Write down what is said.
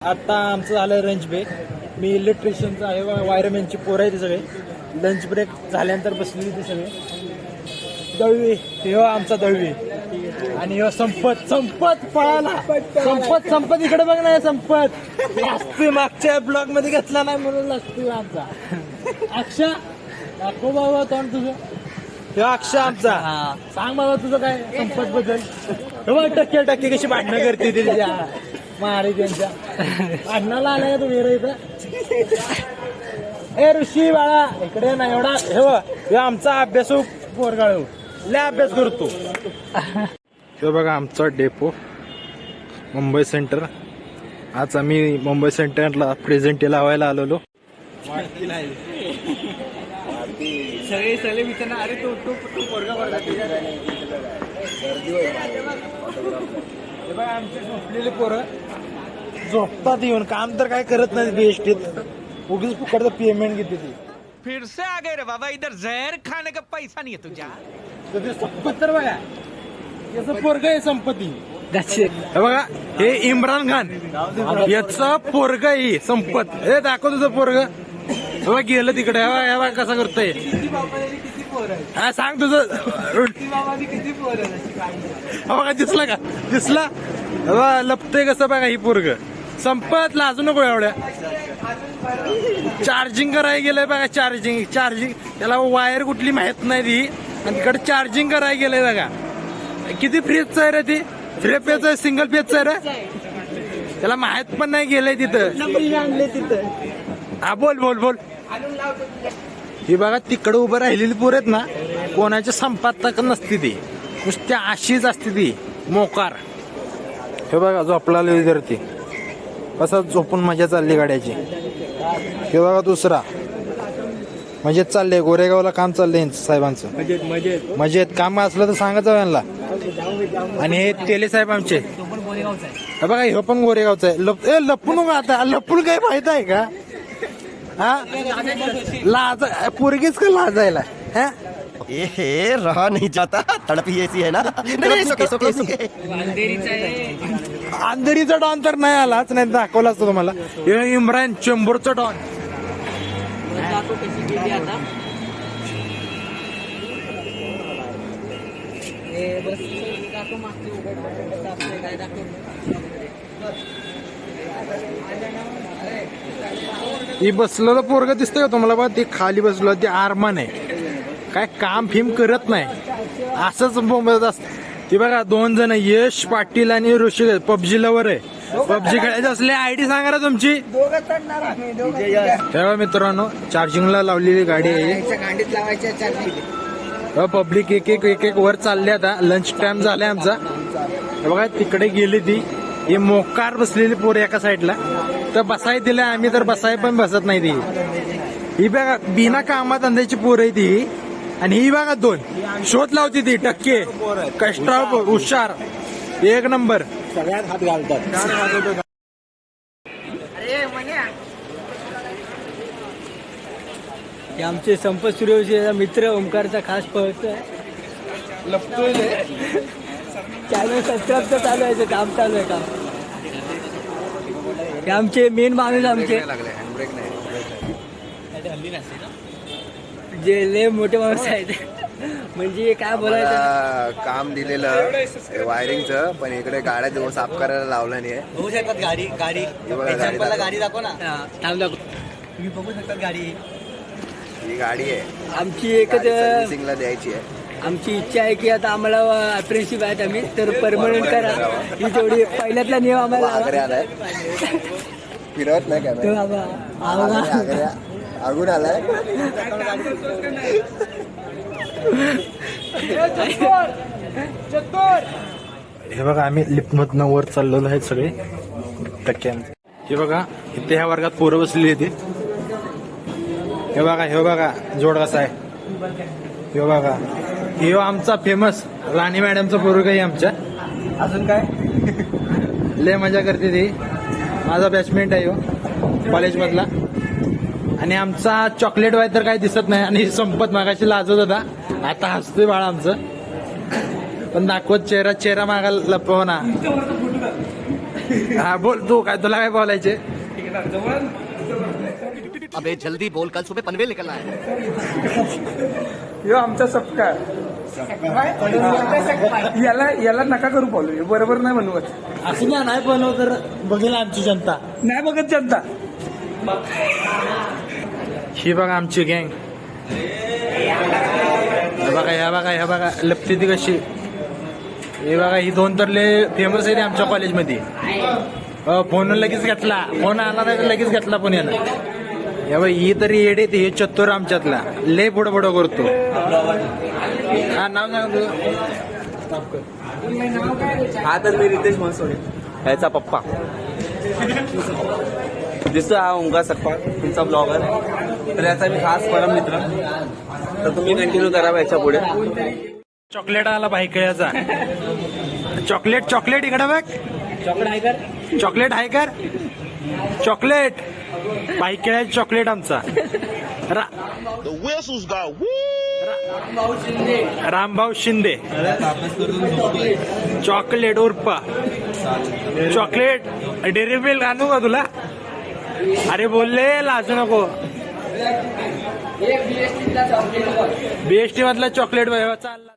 आता आमचं झालं लंच ब्रेक मी इलेक्ट्रिशियनचं आहे वायरमॅनची पोरं आहे ते सगळे. लंच ब्रेक झाल्यानंतर बसलेली ते सगळे. दळवी हे आमचा दळवी. आणि ह्यो संपत संपत पळाला. संपत संपत इकडे बघ ना हे संपत. असते मागच्या ब्लॉगमध्ये घेतला नाही म्हणून लागतोय आमचा. अक्षा दाखव बाबा तोंड तुझं. हे अक्षा आमचा. सांग बाबा तुझं काय संपत बद्दल. हे टक्के टक्के कशी भांडणं करते तिच्या मारी त्यांच्या भांडणाला आलाय का तुम्ही रे इथं ए ऋषी बाळा इकडे ना एवढा हे आमचा अभ्यास पोरगाळ लय अभ्यास करतो हे बघा आमचा डेपो मुंबई सेंटर आज आम्ही मुंबई सेंटरला प्रेझेंट लावायला आलेलो सगळे सगळे विचार अरे तो तो पोरगा बरगा हे बघा आमचे झोपलेले पोरं झोपतात येऊन. काम तर काय करत नाही बीएसटीत उगीच फुकटचं पेमेंट घेते ती. फिर से आ गए रे बाबा इधर जहर खाने का पैसा नहीं है तुझा संपत तर बघा. याचं पोरग आहे संपत्ती. हे बघा हे इम्रान खान. याचं पोरग आहे संपत. हे दाखव तुझं पोरग. हे बघा गेलं तिकडे. हे बघा, हे बघा कसं करतोय. हा सांग तुझं. किती पोर बघा दिसला का? दिसला? लपतंय कसं बघा ही पोरग. संपत लाजू नको एवढ्या. चार्जिंग करायला गेलंय बघा चार्जिंग चार्जिंग. त्याला वायर कुठली माहीत नाही ती. आणि तिकडे चार्जिंग करायला गेलंय बघा. किती फ्रीजचं आहे रे ती? फ्री पेच आहे सिंगल पेजचं आहे रे? त्याला माहीत पण नाही गेलंय तिथं. हा बोल बोल बोल. ही बघा तिकडं उभं राहिलेली पोर आहेत ना कोणाच्या संपात तक नसती ती. नुसत्या अशीच असते ती मोकार. हे बघा झोपला विद्यार्थी. असं झोपून मजा चालली गाड्याची. हे बघा दुसरा. मजेत चालले गोरेगावला काम चाललंय साहेबांचं. मजेत. काम असलं तर सांगायचं यांना आणि हे तेले साहेब आमचे. बघा हे बघा पण गोरेगावचं आहे. लप ए लपून आता लपून काही फायदा आहे का? हा? लाज पोरगीच का लाजायला? हा? ये हे रहा नहीं जाता. तड़प ही ऐसी है ना. अंधेरीचा डॉन तर नाही आलाच नाही दाखवला असतो तुम्हाला. हे इम्रान चेंबूरचा डॉन ए बस मागची उघड काय दाखव ही बसलेलं पोरग दिसतंय का तुम्हाला बा? ते खाली बसलं ते आरमान आहे. काय काम फिम करत नाही. असंच बोंबत असत. ते बघा दोन जण यश पाटील आणि ऋषी पबजी लवर आहे. पबजी खेळायची असले आयडी सांगा ना तुमची. तेव्हा मित्रांनो चार्जिंगला लावलेली गाडी आहे पब्लिक एक एक एक एक वर चालले आता. लंच टाइम झालाय आमचा. बघा तिकडे गेली ती. ही मोकार बसलेली पोर एका साईडला. तर बसाय दिलं आम्ही तर बसाय पण बसत नाही ती. ही बघा बिना कामात अंदाची पोर आहे ती. आणि ही बघा दोन. शोध लावती ती टक्के. कष्टा हुशार. एक नंबर. सगळ्यात हात घालतात. हे आमचे संपत सूर्यवंशीचा मित्र ओमकारचा खास पळत लपतोय चॅनल सबस्क्राईबचं चालू आहे ते काम चालू आहे काम. हे आमचे मेन माणूस आमचे. जे लय मोठे माणूस आहेत. म्हणजे काय बोलायचं? काम दिलेलं वायरिंगचं पण इकडे गाड्या देऊन साफ करायला लावलं नाही. बघू शकतात गाडी गाडी. हे गाडी दाखव. ना. थांब दाखव. तुम्ही बघू शकतात गाडी. ही गाडी आहे. आमची एकच सर्व्हिसिंगला द्यायची आहे. आमची इच्छा आहे की आता आम्हाला अप्रेंटिसशिप आहेत आम्ही तर परमनंट करा. ही तेवढी पहिल्यातला नियम आम्हाला फिरवत नाही आलाय. हे बघा आम्ही लिफ्टमधनं वर चाललेलो आहेत सगळे. टक्क्यान हे बघा इथे ह्या वर्गात पोरं बसलेली आहे ती हे बघा हे बघा जोड कसा आहे हे बघा. हे आमचा फेमस राणी मॅडमचा पोरग आहे आमच्या. अजून काय? लय मजा करते ती. माझा बॅचमेंट आहे हो कॉलेजमधला आणि आमचा चॉकलेट वाय तर काही दिसत नाही आणि संपत मागाशी लाजत होता. आता हसतोय बाळा आमचं. पण दाखवत चेहरा चेहरा मागा लपवना हा बोल तू काय तुला काय बोलायचे? अबे जल्दी बोल कल सुबह पनवेल निकलना है। ह्यो आमचा सपकाळ याला याला नका करू फॉलो हे. बरोबर नाही बनवत. असं नाही नाही बनव तर बघेल आमची जनता. नाही बघत जनता. ही बघा आमची गँग. बघा ह्या बघा ह्या बघा. लपती ती कशी. हे बघा ही दोन तर लय फेमस आहे आमच्या कॉलेजमध्ये फोन लगेच घेतला. फोन आला नाही तर लगेच घेतला पण यानं हे बघ ही तरी येडे ते हे चत्तूर आमच्यातला. लय पुढं पुढं करतो. हा नाव सांग हा तर मी रितेश मनसोडे. ह्याचा पप्पा. दिसतोय हा ओंकार सकपाळ तुमचा ब्लॉगर तर याचा मी खास परम मित्र. तर तुम्ही कंटिन्यू करा याच्यापुढे. चॉकलेट आला बायकयाचा चॉकलेट चॉकलेट इकडे बघ. चॉकलेट आहे कर चॉकलेट चॉकलेट. आमचा. रा- रा- रामभाऊ शिंदे. चॉकलेट उर्फ. चॉकलेट. डेअरी मिल्क आणू का तुला? अरे बोलले लाजू नको. बीएसटी मधला चॉकलेट चालला.